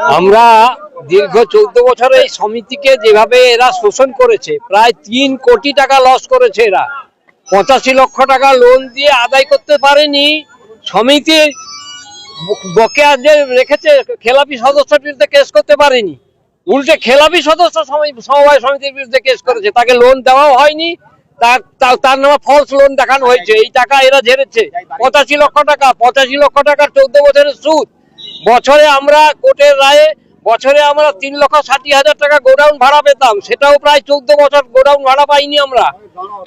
আমরা দীর্ঘ চৌদ্দ বছরে এই সমিতিকে যেভাবে এরা শোষণ করেছে, প্রায় তিন কোটি টাকা লস করেছে এরা। পঁচাশি লক্ষ টাকা লোন দিয়ে আদায় করতে পারেনি। সমিতি ব- বকেয়া যে রেখেছে, খেলাপি সদস্যের বিরুদ্ধে কেস করতে পারেনি। উল্টে খেলাপি সদস্য সমবায় সমিতির বিরুদ্ধে কেস করেছে, তাকে লোন দেওয়াও হয়নি। তার নামে ফলস লোন দেখানো হয়েছে। এই টাকা এরা ঝেড়েছে। পঁচাশি লক্ষ টাকা, পঁচাশি লক্ষ টাকার চোদ্দ বছরের সুদ। বছরে আমরা কোর্টের রায়ে, বছরে আমরা তিন লক্ষ ষাটি হাজার টাকা গোডাউন ভাড়া পেতাম। সেটাও প্রায় চোদ্দ বছর গোডাউন ভাড়া পাইনি আমরা।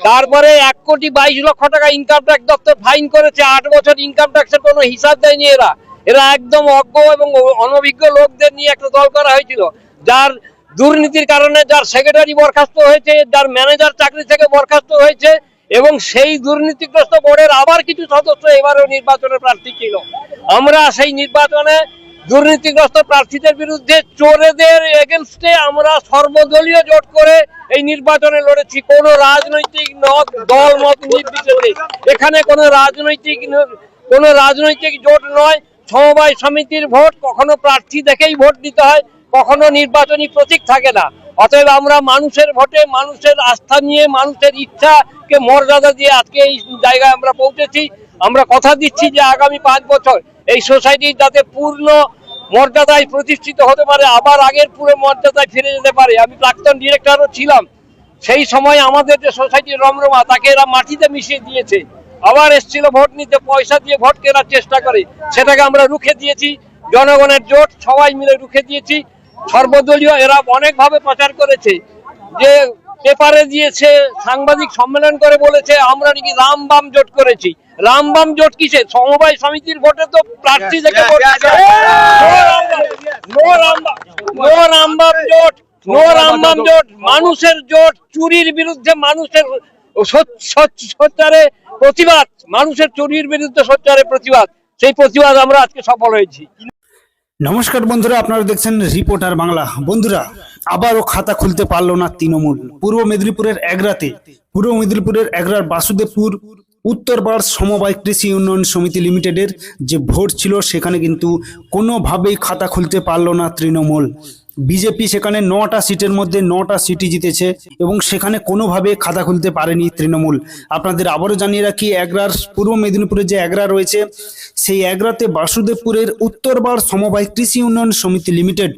তারপরে এক কোটি বাইশ লক্ষ টাকা ইনকাম ট্যাক্স দপ্তর ফাইন করেছে। আট বছর ইনকাম ট্যাক্সের কোনো হিসাব দেয়নি এরা। এরা একদম অজ্ঞ এবং অনভিজ্ঞ লোকদের নিয়ে একটা দল করা হয়েছিল। যার দুর্নীতির কারণে যার সেক্রেটারি বরখাস্ত হয়েছে, যার ম্যানেজার চাকরি থেকে বরখাস্ত হয়েছে, এবং সেই দুর্নীতিগ্রস্ত বোর্ডের আবার কিছু সদস্য এবারও নির্বাচনের প্রার্থী ছিল। আমরা সেই নির্বাচনে দুর্নীতিগ্রস্ত প্রার্থীদের বিরুদ্ধে চোরেদের এগেনস্টে আমরা সর্বদলীয় জোট করে এই নির্বাচনে লড়েছি। কোনো রাজনৈতিক দল, মত নির্বিশেষে এখানে কোনো রাজনৈতিক কোনো রাজনৈতিক জোট নয়। সমবায় সমিতির ভোট, কখনো প্রার্থী দেখেই ভোট দিতে হয়। কখনো নির্বাচনী প্রতীক থাকে না। অতএব আমরা মানুষের ভোটে মানুষের আস্থা নিয়ে মানুষের ইচ্ছাকে মর্যাদা দিয়ে আজকে এই জায়গায় আমরা পৌঁছেছি। আমরা কথা দিচ্ছি যে আগামী পাঁচ বছর এই সোসাইটি যাতে পূর্ণ মর্যাদায় প্রতিষ্ঠিত হতে পারে, আবার আগের পুরো মর্যাদায় ফিরে যেতে পারে। আমি প্রাক্তন ডিরেক্টরও ছিলাম। সেই সময় আমাদের যে সোসাইটির রমরমা, তাকে এরা মাটিতে মিশিয়ে দিয়েছে। আবার এসছিল ভোট নিতে, পয়সা দিয়ে ভোট কেনার চেষ্টা করে। সেটাকে আমরা রুখে দিয়েছি। জনগণের জোট সবাই মিলে রুখে দিয়েছি। সর্বদলীয় এরা অনেকভাবে প্রচার করেছে। যে পেপারে দিয়েছে সাংবাদিক সম্মেলন করে বলেছে আমরা নাকি রাম বাম জোট করেছি। রাম বাম জোট কিসে সমবায় সমিতির ভোটে তো প্রার্থী থেকে ভোট দিতে। নো রাম বাম নো রাম বাম জোট নো রাম বাম জোট। মানুষের জোট চুরির বিরুদ্ধে মানুষের সোচ- সোচ- প্রতিবাদ মানুষের চুরির বিরুদ্ধে সোচ্চারে প্রতিবাদ। সেই প্রতিবাদ আমরা আজকে সফল হয়েছি। নমস্কার বন্ধুরা, আপনারা দেখছেন রিপোর্টার বাংলা। বন্ধুরা, আবারও খাতা খুলতে পারল না তৃণমূল। পূর্ব মেদিনীপুরের একরাতে, পূর্ব মেদিনীপুরের একরার বাসুদেবপুর উত্তরবার সমবায় কৃষি উন্নয়ন সমিতি লিমিটেডের যে ভোট ছিল, সেখানে কিন্তু কোনোভাবেই খাতা খুলতে পারল না তৃণমূল। বিজেপি সেখানে নটা সিটের মধ্যে নটা সিটি জিতেছে এবং সেখানে কোনোভাবে খাতা খুলতে পারেনি তৃণমূল। আপনাদের আবারও জানিয়ে রাখি, এগরার পূর্ব মেদিনীপুরে যে এগরা রয়েছে, সেই এগরাতে বাসুদেবপুরের উত্তরবার সমবায় কৃষি উন্নয়ন সমিতি লিমিটেড,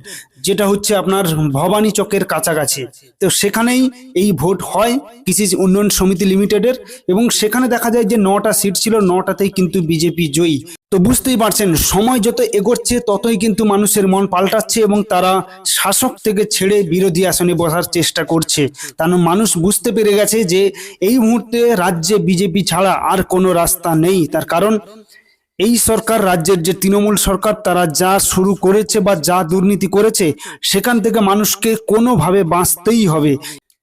যেটা হচ্ছে আপনার ভবানী চকের কাছাকাছি। তো সেখানেই এই ভোট হয় কৃষি উন্নয়ন সমিতি লিমিটেডের এবং সেখানে দেখা যায় যে নটা সিট ছিল, নটাতেই কিন্তু বিজেপি জয়ী। তো বুঝতেই পারছেন, সময় যত এগোচ্ছে ততই কিন্তু মানুষের মন পাল্টাচ্ছে এবং তারা শাসক থেকে ছেড়ে বিরোধী আসনে বসার চেষ্টা করছে। কারণ মানুষ বুঝতে পেরে গেছে যে এই মুহূর্তে রাজ্যে বিজেপি ছাড়া আর কোনো রাস্তা নেই। তার কারণ, এই সরকার রাজ্যের যে তৃণমূল সরকার, তারা যা শুরু করেছে বা যা দুর্নীতি করেছে, সেখান থেকে মানুষকে কোনোভাবে বাঁচতেই হবে।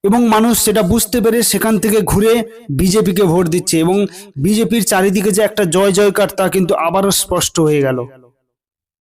এবং মানুষ সেটা বুঝতে পেরে সেখান থেকে ঘুরে বিজেপিকে ভোট দিচ্ছে এবং বিজেপির চারিদিকে যে একটা জয় জয়কার তা কিন্তু আবারও স্পষ্ট হয়ে গেল।